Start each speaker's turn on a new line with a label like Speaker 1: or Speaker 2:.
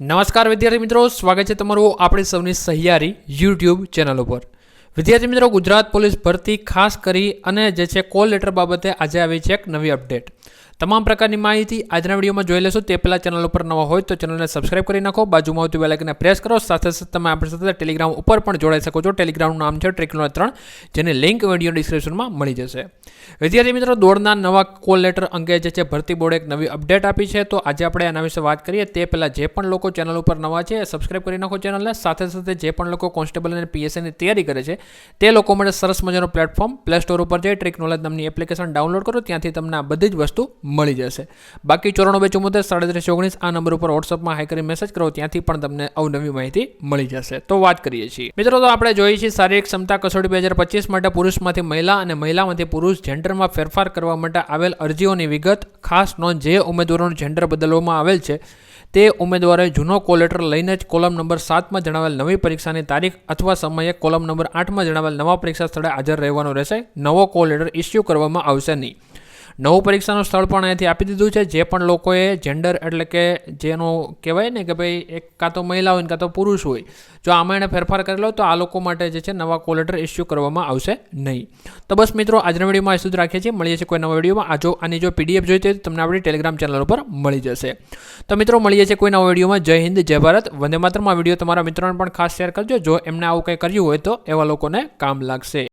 Speaker 1: નમસ્કાર વિદ્યાર્થી મિત્રો, સ્વાગત છે તમારું આપણી સૌની સહિયારી યુટ્યુબ ચેનલ ઉપર. વિદ્યાર્થી મિત્રો, ગુજરાત પોલીસ ભરતી ખાસ કરી અને જે છે, કોલ લેટર બાબતે આજે આવી છે એક નવી અપડેટ. તમામ પ્રકારની માહિતી આજના વિડીયોમાં જોઈ લેશો. તે પહેલાં ચેનલ ઉપર નવા હોય તો ચેનલને સબસ્ક્રાઇબ કરી નાખો. બાજુમાં આવતી બેલાઇકને પ્રેસ કરો. સાથે સાથે તમે આપણી સાથે ટેલિગ્રામ ઉપર પણ જોડાઈ શકો છો. ટેલિગ્રામનું નામ છે ટ્રેકનો ત્રણ, જેની લિંક વીડિયો ડિસ્ક્રિપ્શનમાં મળી જશે. વિદ્યાર્થી મિત્રો, દોડના નવા કોલ લેટર અંગે જે છે, ભરતી બોર્ડે એક નવી અપડેટ આપી છે. તો આજે આપણે એના વિશે વાત કરીએ. તે પહેલાં જે પણ લોકો ચેનલ ઉપર નવા છે સબસ્ક્રાઇબ કરી નાખો ચેનલને. સાથે સાથે જે પણ લોકો કોન્સ્ટેબલ અને પીએસસીની તૈયારી કરે છે, તે લોકો માટે સરસ મજાનો પ્લેટફોર્મ પ્લે સ્ટોર ઉપર જઈ ટ્રેક નોલેજ નામની એપ્લિકેશન ડાઉનલોડ કરો. ત્યાંથી તમને આ બધી જ વસ્તુ મળી જશે. બાકી ચોરાણું ચુમ્મોતેર સાડત્રીસ, ઓગણીસ, આ નંબર ઉપર વોટ્સઅપમાં હાઈ કરી મેસેજ કરો, ત્યાંથી પણ તમને અવનવી માહિતી મળી જશે. તો વાત કરીએ છીએ. મિત્રો, તો આપણે જોઈએ છીએ શારીરિક ક્ષમતા કસોટી બે હજાર પચીસ માટે પુરુષમાંથી મહિલા અને મહિલામાંથી પુરુષ જેન્ડરમાં ફેરફાર કરવા માટે આવેલ અરજીઓની વિગત, ખાસ નોંધ જે ઉમેદવારોનું જેન્ડર બદલવામાં આવેલ છે, તે ઉમેદવારે જૂનો કોલેટર લઈને જ કોલમ નંબર સાતમાં જણાવેલ નવી પરીક્ષાની તારીખ અથવા સમયે કોલમ નંબર આઠમાં જણાવેલ નવા પરીક્ષા સ્થળે હાજર રહેવાનો રહેશે. નવો કોલેટર ઇસ્યુ કરવામાં આવશે નહીં. નવું પરીક્ષાનું સ્થળ પણ અહીંથી આપી દીધું છે. જે પણ લોકોએ જેન્ડર એટલે કે જેનું કહેવાય ને કે ભાઈ એક કાં તો મહિલા હોય ને કાં તો પુરુષ હોય, જો આમાં એણે ફેરફાર કરેલો તો આ લોકો માટે જે છે નવા કોલ લેટર ઇસ્યુ કરવામાં આવશે નહીં. તો બસ મિત્રો, આજના વિડીયોમાં સુધી રાખીએ છીએ. મળીએ છીએ કોઈ નવા વિડીયોમાં. આ જો આની જો પીડીએફ જોઈતી હોય તો તમને આપણી ટેલિગ્રામ ચેનલ ઉપર મળી જશે. તો મિત્રો, મળીએ છીએ કોઈ નવા વિડીયોમાં. જય હિન્દ, જય ભારત. વંદે માત્રમાં. વીડિયો તમારા મિત્રોને પણ ખાસ શેર કરજો. જો એમને આવું કંઈ કર્યું હોય તો એવા લોકોને કામ લાગશે.